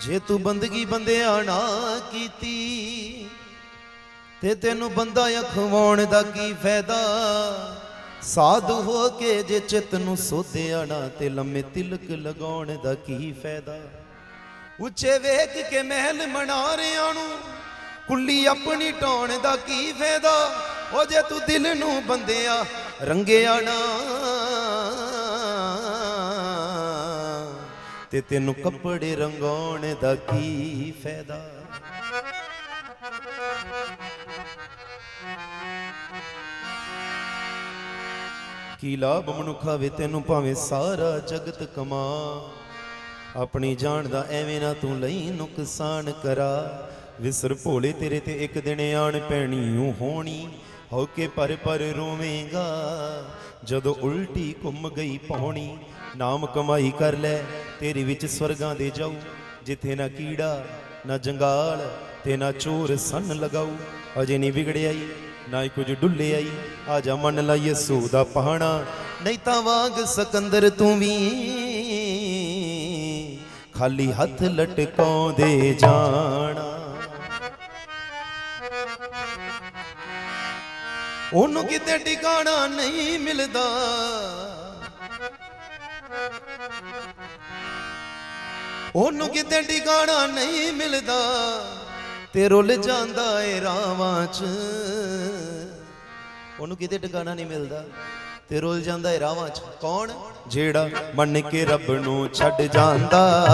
ਜੇ ਤੂੰ ਬੰਦਗੀ ਬੰਦਿਆਂ ਨਾ ਕੀਤੀ, ਤੇ ਤੈਨੂੰ ਬੰਦਾ ਅਖਵਾਉਣ ਦਾ ਕੀ ਫਾਇਦਾ? ਸਾਧੂ ਹੋ ਕੇ ਜੇ ਚਿੱਤ ਨੂੰ ਸੋਧਿਆ ਨਾ, ਤੇ ਲੰਮੇ ਤਿਲਕ ਲਗਾਉਣ ਦਾ ਕੀ ਫਾਇਦਾ? ਉੱਚੇ ਵੇਖ ਕੇ ਮਹਿਲ ਮਨਾਰਿਆਂ ਨੂੰ, ਕੁੱਲੀ ਆਪਣੀ ਢਾਉਣ ਦਾ ਕੀ ਫਾਇਦਾ? ਉਹ ਜੇ ਤੂੰ ਦਿਲ ਨੂੰ ਬੰਦਿਆ, ਰੰਗਿਆ ਨਾ ਤੇ ਤੈਨੂੰ ਕੱਪੜੇ ਰੰਗਾਉਣ ਦਾ ਕੀ ਫਾਇਦਾ? ਕੀ ਲਾਭ ਮਨੁੱਖਾ ਵੇ ਤੈਨੂੰ ਭਾਵੇਂ ਸਾਰਾ ਜਗਤ ਕਮਾ? ਆਪਣੀ ਜਾਨ ਦਾ ਐਵੇਂ ਨਾ ਤੂੰ ਲਈ ਨੁਕਸਾਨ ਕਰਾ। ਵਿਸਰ ਭੋਲੇ, ਤੇਰੇ ਤੇ ਇੱਕ ਦਿਨ ਆਣ ਪੈਣੀ ਊ ਹੋਣੀ। ਹੋ ਕੇ ਪਰ ਪਰ ਰੋਵੇਂਗਾ, ਜਦੋਂ ਉਲਟੀ ਘੁੰਮ ਗਈ ਪੌਣੀ। ਨਾਮ ਕਮਾਈ ਕਰ ਲੈ ਤੇਰੇ ਵਿੱਚ ਸਵਰਗਾਂ ਦੇ ਜਾਊ, ਜਿੱਥੇ ਨਾ ਕੀੜਾ, ਨਾ ਜੰਗਾਲ ਤੇ ਨਾ ਚੋਰ ਸੰਨ ਲਗਾਊ। ਅਜੇ ਨਹੀਂ ਵਿਗੜਿਆ ਨਾ ਹੀ ਕੁਝ ਡੁੱਲਿਆ ਈ ਆ ਜਾ ਮੰਨ ਲਾ ਯਸੂ ਦਾ ਪਹਾਣਾ, ਨਹੀਂ ਤਾਂ ਵਾਂਗ ਸਕੰਦਰ ਤੂੰ ਵੀ ਖਾਲੀ ਹੱਥ ਲਟਕਾਉਂਦੇ ਜਾਣਾ। ਉਹਨੂੰ ਕਿਤੇ ਟਿਕਾਣਾ ਨਹੀਂ ਮਿਲਦਾ। ਉਹਨੂੰ ਕਿਤੇ ਟਿਕਾਣਾ ਨਹੀਂ ਮਿਲਦਾ। ਤੇ ਰੁੱਲ ਜਾਂਦਾ ਏ ਰਾਵਾਂ 'ਚ। ਉਹਨੂੰ ਕਿਤੇ ਟਿਕਾਣਾ ਨਹੀਂ ਮਿਲਦਾ। ਤੇ ਰੁੱਲ ਜਾਂਦਾ ਏ ਰਾਵਾਂ 'ਚ। ਕੌਣ? ਜਿਹੜਾ ਮੰਨ ਕੇ ਰੱਬ ਨੂੰ ਛੱਡ ਜਾਂਦਾ।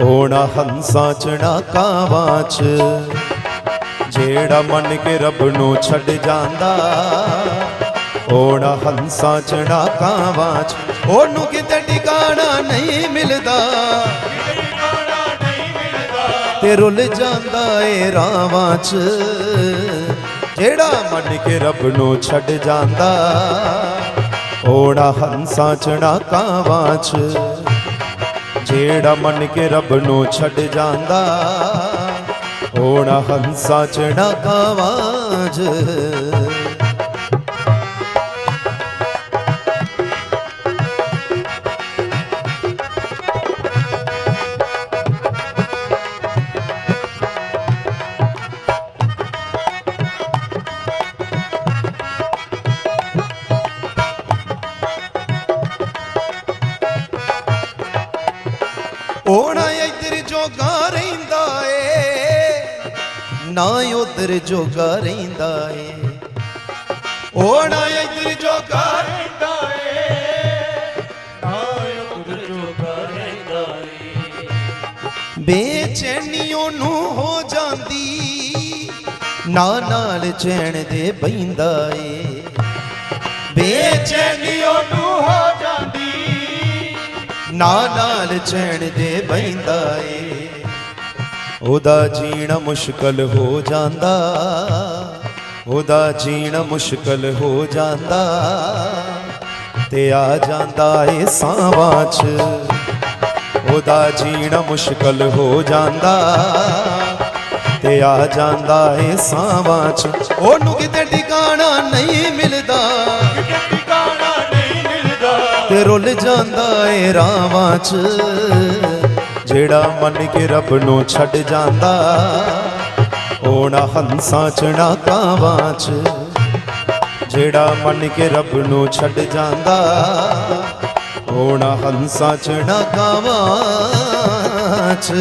ਹੋਣਾ ਹੰਸਾਂ ਚੜਾ ਕਾਵਾਂ 'ਚ। ਜਿਹੜਾ ਮੰਨ ਕੇ ਰੱਬ ਨੂੰ ਛੱਡ ਜਾਂਦਾ। ਹੋਣਾ ਹੰਸਾਂ ਚੜਾ ਕਾਵਾਂ 'ਚ ਉਹਨੂੰ ਕਿਤੇ ਟਿਕਾਣਾ ਨਹੀਂ ਮਿਲਦਾ। ਤੇ ਰੁੱਲ ਜਾਂਦਾ ਏ ਰਾਵਾਂ 'ਚ, ਜਿਹੜਾ ਮੰਨ ਕੇ ਰੱਬ ਨੂੰ ਛੱਡ ਜਾਂਦਾ। ਓੜਾ ਹੰਸਾ ਚੜਾ ਕਾਵਾਂ 'ਚ ਜਿਹੜਾ ਮੰਨ ਕੇ ਰੱਬ ਨੂੰ ਛੱਡ ਜਾਂਦਾ। ਓੜਾ ਹੰਸਾਂ ਚੜਾ ਕਾਵਾਂ 'ਚ ਨਾ ਉਧਰ ਜੋਗਾ ਰਹਿੰਦਾ ਏ। ਓਣਾ ਇੱਧਰ ਜੋਗਾ ਰਹਿੰਦਾ ਬੇਚੈਨੀ ਉਹਨੂੰ ਹੋ ਜਾਂਦੀ ਨਾ ਨਾਲ ਚੈਨ ਦੇ ਬੈਂਦਾ ਏ। ਬੇਚੈਨੀ ਉਹਨੂੰ ਹੋ ਜਾਂਦੀ। ਨਾ ਨਾਲ ਚੈਨ ਦੇ ਬੈਂਦਾ ਏ। ਉਹਦਾ ਜੀਣਾ ਮੁਸ਼ਕਲ ਹੋ ਜਾਂਦਾ। ਉਹਦਾ ਜੀਣਾ ਮੁਸ਼ਕਲ ਹੋ ਜਾਂਦਾ। ਤੇ ਆ ਜਾਂਦਾ ਏ ਸਾਵਾਂ 'ਚ। ਉਹਦਾ ਜੀਣਾ ਮੁਸ਼ਕਲ ਹੋ ਜਾਂਦਾ। ਤੇ ਆ ਜਾਂਦਾ ਏ ਸਾਵਾਂ 'ਚ। ਉਹਨੂੰ ਕਿਤੇ ਟਿਕਾਣਾ ਨਹੀਂ ਮਿਲਦਾ। ਤੇ ਰੁੱਲ ਜਾਂਦਾ ਏ ਰਾਵਾਂ 'ਚ। ਜਿਹੜਾ ਮੰਨ ਕੇ ਰੱਬ ਨੂੰ ਛੱਡ ਜਾਂਦਾ ਓਣਾ ਹੰਸਾਂ ਚੜਾ ਕਾਵਾਂ 'ਚ। ਜਿਹੜਾ ਮੰਨ ਕੇ ਰੱਬ ਨੂੰ ਛੱਡ ਜਾਂਦਾ ਓਣਾ ਹੰਸਾਂ ਚੜਾ ਕਾਵਾਂ 'ਚ।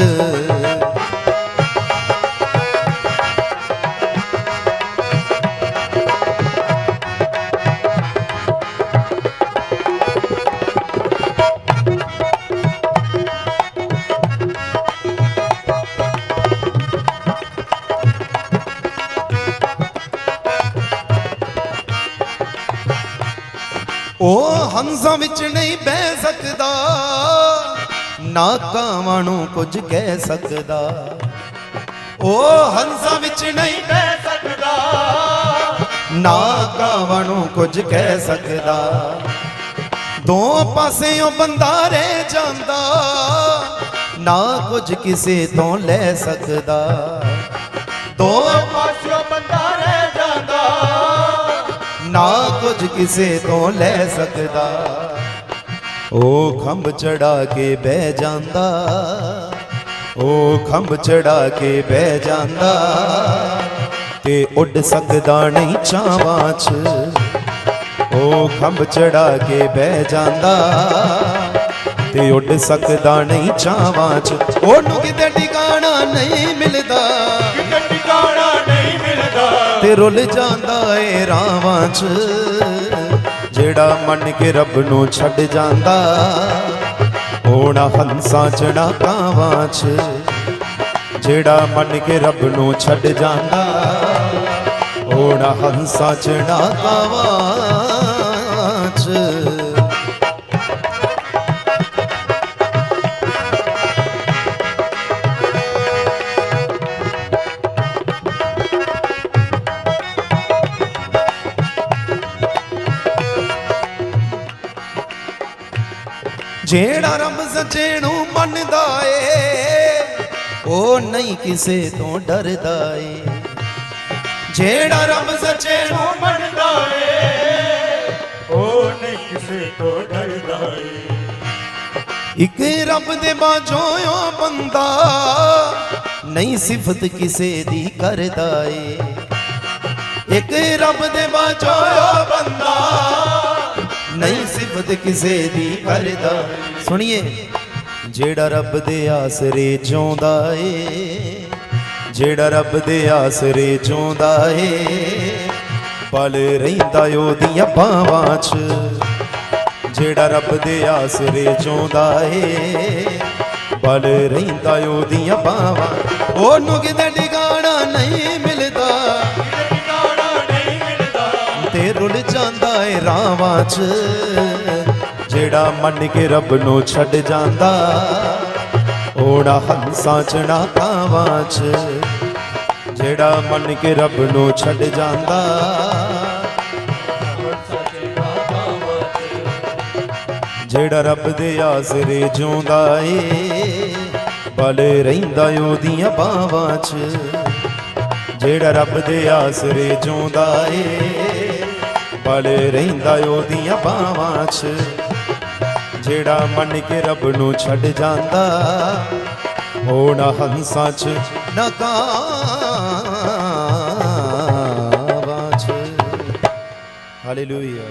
ਉਹ ਹੰਸਾਂ ਵਿੱਚ ਨਹੀਂ ਬਹਿ ਸਕਦਾ, ਨਾ ਕਾਵਾਂ ਨੂੰ ਕੁਝ ਕਹਿ ਸਕਦਾ। ਉਹ ਹੰਸਾਂ ਵਿੱਚ ਨਹੀਂ ਬਹਿ ਸਕਦਾ, ਨਾ ਕਾਵਾਂ ਨੂੰ ਕੁਝ ਕਹਿ ਸਕਦਾ। ਦੋ ਪਾਸਿਓਂ ਬੰਦਾ ਰਹਿ ਜਾਂਦਾ, ਨਾ ਕੁਝ ਕਿਸੇ ਤੋਂ ਲੈ ਸਕਦਾ। ਦੋ ਨਾ ਕੁਝ ਕਿਸੇ ਤੋਂ ਲੈ ਸਕਦਾ। ਉਹ ਖੰਭ ਚੜਾ ਕੇ ਬਹਿ ਜਾਂਦਾ। ਉਹ ਖੰਭ ਚੜਾ ਕੇ ਬਹਿ ਜਾਂਦਾ। ਤੇ ਉੱਡ ਸਕਦਾ ਨਹੀਂ ਚਾਵਾਂ 'ਚ। ਉਹ ਖੰਭ ਚੜਾ ਕੇ ਬਹਿ ਜਾਂਦਾ। ਤੇ ਉੱਡ ਸਕਦਾ ਨਹੀਂ ਚਾਵਾਂ 'ਚ। ਉਹਨੂੰ ਕਿਤੇ ਟਿਕਾਣਾ ਨਹੀਂ ਮਿਲਦਾ। ਤੇ ਰੁੱਲ ਜਾਂਦਾ ਏ ਰਾਵਾਂ 'ਚ। ਜਿਹੜਾ ਮੰਨ ਕੇ ਰੱਬ ਨੂੰ ਛੱਡ ਜਾਂਦਾ, ਹੋਣਾ ਹੰਸਾਂ ਚੜਾ ਕਾਵਾਂ 'ਚ। ਜਿਹੜਾ ਮੰਨ ਕੇ ਰੱਬ ਨੂੰ ਛੱਡ ਜਾਂਦਾ, ਹੋਣਾ ਹੰਸਾਂ ਚੜਾ ਕਾਵਾਂ ਜਿਹੜਾ ਰੱਬ ਸੱਚੇ ਨੂੰ ਮੰਨਦਾ ਏ, ਉਹ ਨਹੀਂ ਕਿਸੇ ਤੋਂ ਡਰਦਾ ਏ। ਜਿਹੜਾ ਰੱਬ ਸੱਚੇ ਨੂੰ ਮੰਨਦਾ ਏ, ਉਹ ਨਹੀਂ ਕਿਸੇ ਤੋਂ ਡਰਦਾ ਏ। ਇੱਕ ਰੱਬ ਦੇ ਬਾਝੋਂ ਉਹ ਬੰਦਾ ਨਹੀਂ ਸਿਫਤ ਕਿਸੇ ਦੀ ਕਰਦਾ ਏ। ਇੱਕ ਰੱਬ ਦੇ ਬਾਝੋਂ ਉਹ ਬੰਦਾ ਨਹੀਂ ਸਿਫਤ ਕਿਸੇ ਦੀ ਕਰਦਾ ਸੁਣੀਏ, ਜਿਹੜਾ ਰੱਬ ਦੇ ਆਸਰੇ ਜਿਉਂਦਾ ਏ, ਜਿਹੜਾ ਰੱਬ ਦੇ ਆਸਰੇ ਜਿਉਂਦਾ ਏ, ਪਲ ਰਹਿੰਦਾ ਉਹਦੀਆਂ ਬਾਹਾਂ 'ਚ। ਜਿਹੜਾ ਰੱਬ ਦੇ ਆਸਰੇ ਜਿਉਂਦਾ ਏ, ਪਲ ਰਹਿੰਦਾ ਉਹਦੀਆਂ ਬਾਹਾਂ। ਉਹਨੂੰ ਕਿਤੇ ਟਿਕਾਣਾ ਨਹੀਂ ਰਾਵਾਂ 'ਚ, ਜਿਹੜਾ ਮੰਨ ਕੇ ਰੱਬ ਨੂੰ ਛੱਡ ਜਾਂਦਾ ਓੜਾ ਹੰਸਾਂ ਚ, ਨਾ ਕਾਵਾਂ 'ਚ, ਜਿਹੜਾ ਮੰਨ ਕੇ ਰੱਬ ਨੂੰ ਛੱਡ ਜਾਂਦਾ। ਜਿਹੜਾ ਰੱਬ ਦੇ ਆਸਰੇ ਜਿਉਂਦਾ ਏ, ਬਲ ਰਹਿੰਦਾ ਉਹਦੀਆਂ ਬਾਵਾਂ 'ਚ, ਜਿਹੜਾ ਰੱਬ ਦੇ ਆਸਰੇ ਜਿਉਂਦਾ ਏ। ਬਲ ਰਹਿੰਦਾ ਉਹਦੀਆਂ ਬਾਵਾਂ 'ਚ। ਜਿਹੜਾ ਮੰਨ ਕੇ ਰੱਬ ਨੂੰ ਛੱਡ ਜਾਂਦਾ ਹੋਣਾ ਹੰਸਾਂ 'ਚ, ਨਾ ਕਾਵਾਂ 'ਚ। ਹਾਲੇਲੂਇਆ